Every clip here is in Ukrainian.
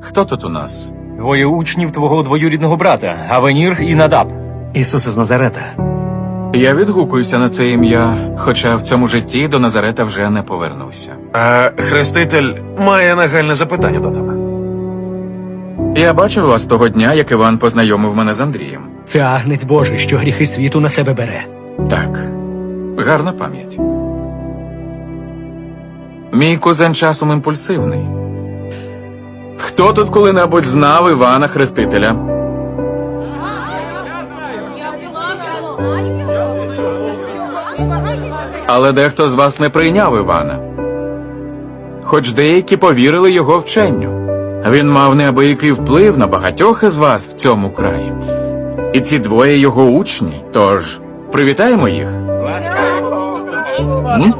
Хто тут у нас? Двоє учнів твого двоюрідного брата, Авенір і Надаб. Ісус із Назарета. Я відгукуюся на це ім'я, хоча в цьому житті до Назарета вже не повернуся. А хреститель має нагальне запитання до тебе. Я бачив вас того дня, як Іван познайомив мене з Андрієм. Це агнець Божий, що гріхи світу на себе бере. Так, гарна пам'ять. Мій кузен часом імпульсивний. Хто тут коли-небудь знав Івана Хрестителя? Але дехто з вас не прийняв Івана. Хоч деякі повірили його вченню. Він мав неабиякий вплив на багатьох із вас в цьому краї. І ці двоє його учні. Тож привітаємо їх. М?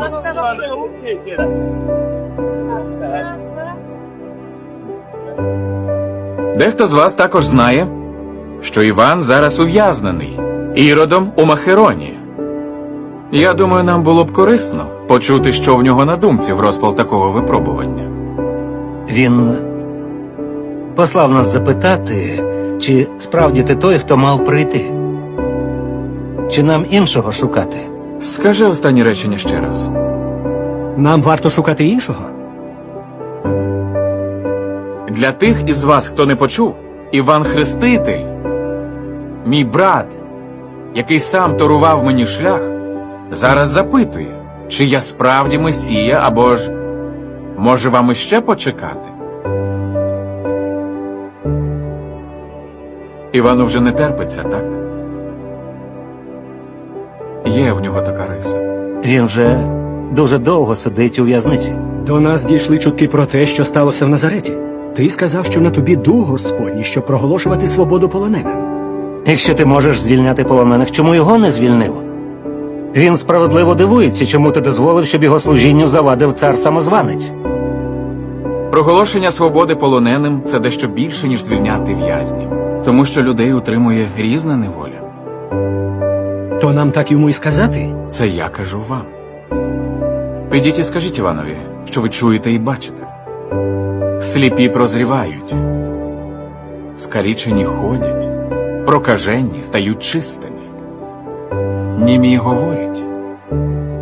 Дехто з вас також знає, що Іван зараз ув'язнений іродом у Махероні. Я думаю, нам було б корисно почути, що в нього на думці в розпал такого випробування. Він послав нас запитати, чи справді ти той, хто мав прийти. Чи нам іншого шукати? Скажи останні речення ще раз. Нам варто шукати іншого? Для тих із вас, хто не почув, Іван Хреститель, мій брат, який сам торував мені шлях, зараз запитує, чи я справді Месія, або ж може вам іще почекати? Івану вже не терпиться, так? Є в нього така риса. Він вже дуже довго сидить у в'язниці. До нас дійшли чутки про те, що сталося в Назареті. Ти сказав, що на тобі дух Господній, щоб проголошувати свободу полоненим. Якщо ти можеш звільняти полонених, чому його не звільнив? Він справедливо дивується, чому ти дозволив, щоб його служінню завадив цар самозванець. Проголошення свободи полоненим це дещо більше, ніж звільняти в'язнів, тому що людей утримує різна неволя. То нам так йому і сказати? Це я кажу вам. Підіть і скажіть Іванові, що ви чуєте і бачите. Сліпі прозрівають, скалічені ходять, прокажені стають чистими. Німі говорять,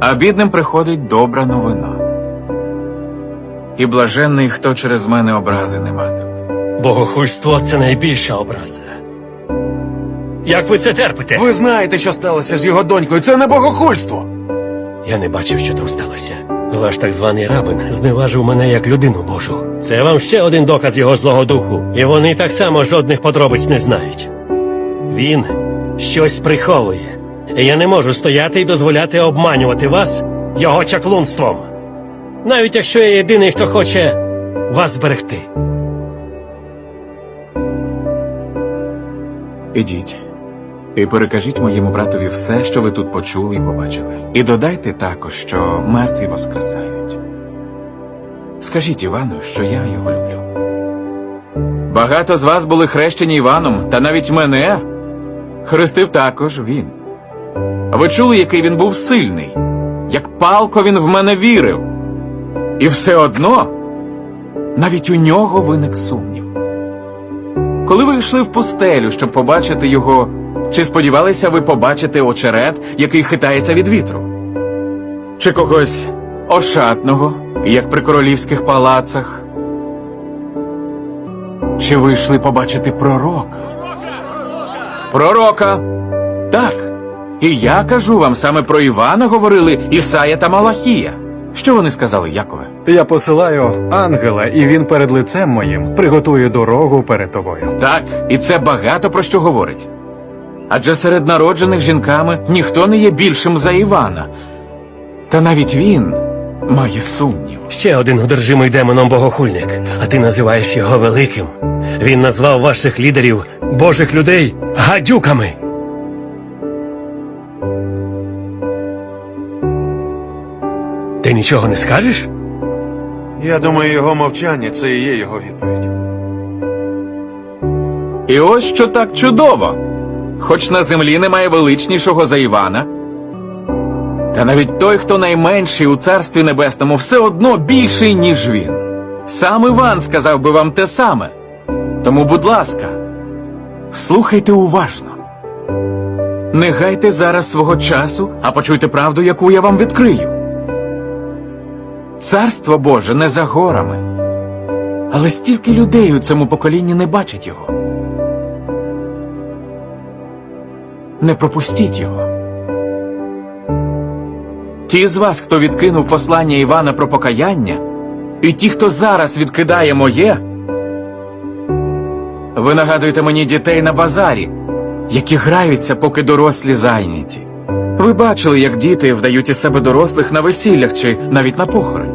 а бідним приходить добра новина. І блаженний, хто через мене образи не матиме. Богохульство це найбільша образа. Як ви це терпите? Ви знаєте, що сталося з його донькою. Це не богохульство. Я не бачив, що там сталося. Ваш так званий рабин зневажив мене як людину Божу. Це вам ще один доказ його злого духу, і вони так само жодних подробиць не знають. Він щось приховує. І я не можу стояти і дозволяти обманювати вас його чаклунством. Навіть якщо я єдиний, хто хоче вас зберегти. Ідіть і перекажіть моєму братові все, що ви тут почули і побачили. І додайте також, що мертві воскресають. Скажіть Івану, що я його люблю. Багато з вас були хрещені Іваном, та навіть мене хрестив також він. Ви чули, який він був сильний, як палко він в мене вірив. І все одно навіть у нього виник сумнів. Коли ви йшли в пустелю, щоб побачити його, чи сподівалися ви побачити очерет, який хитається від вітру? Чи когось ошатного, як при королівських палацах? Чи ви йшли побачити пророка? Пророка! Так. І я кажу вам, саме про Івана говорили Ісая та Малахія. Що вони сказали, Якове? Я посилаю ангела, і він перед лицем моїм приготує дорогу перед тобою. Так, і це багато про що говорить. Адже серед народжених жінками ніхто не є більшим за Івана. Та навіть він має сумнів. Ще один одержимий демоном богохульник, а ти називаєш його великим. Він назвав ваших лідерів, божих людей, гадюками. Ти нічого не скажеш? Я думаю, його мовчання це і є його відповідь. І ось що так чудово. Хоч на землі немає величнішого за Івана. Та навіть той, хто найменший у царстві небесному, все одно більший, ніж він. Сам Іван сказав би вам те саме. Тому, будь ласка, слухайте уважно. Не гайте зараз свого часу, а почуйте правду, яку я вам відкрию. Царство Боже не за горами, але стільки людей у цьому поколінні не бачать його. Не пропустіть його. Ті з вас, хто відкинув послання Івана про покаяння, і ті, хто зараз відкидає моє, ви нагадуєте мені дітей на базарі, які граються, поки дорослі зайняті. Ви бачили, як діти вдають із себе дорослих на весіллях чи навіть на похороні.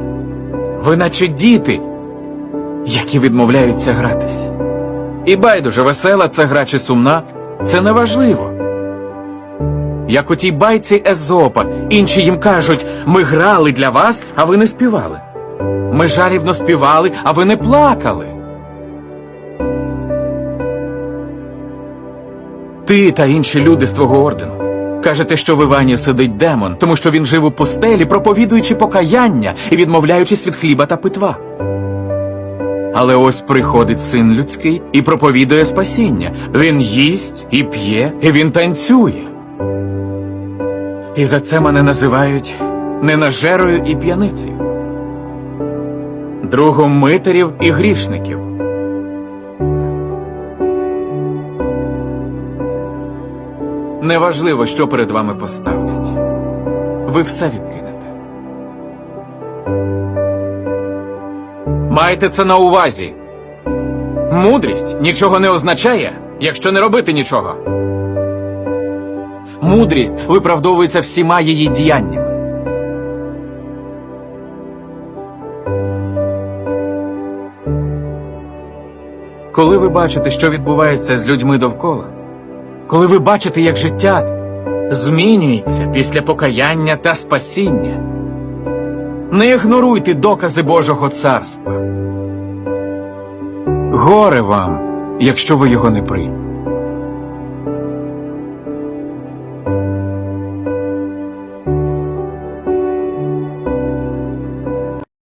Ви наче діти, які відмовляються гратись. І байдуже, весела це гра чи сумна, це неважливо. Як у тій байці Езопа, інші їм кажуть, ми грали для вас, а ви не співали. Ми жалібно співали, а ви не плакали. Ти та інші люди з твого ордену. Кажете, що в Івані сидить демон, тому що він жив у пустелі, проповідуючи покаяння і відмовляючись від хліба та питва. Але ось приходить син людський і проповідує спасіння. Він їсть і п'є, і він танцює. І за це мене називають ненажерою і п'яницею, другом митерів і грішників. Неважливо, що перед вами поставлять. Ви все відкинете. Майте це на увазі. Мудрість нічого не означає, якщо не робити нічого. Мудрість виправдовується всіма її діяннями. Коли ви бачите, що відбувається з людьми довкола, коли ви бачите, як життя змінюється після покаяння та спасіння, не ігноруйте докази Божого царства. Горе вам, якщо ви його не приймете.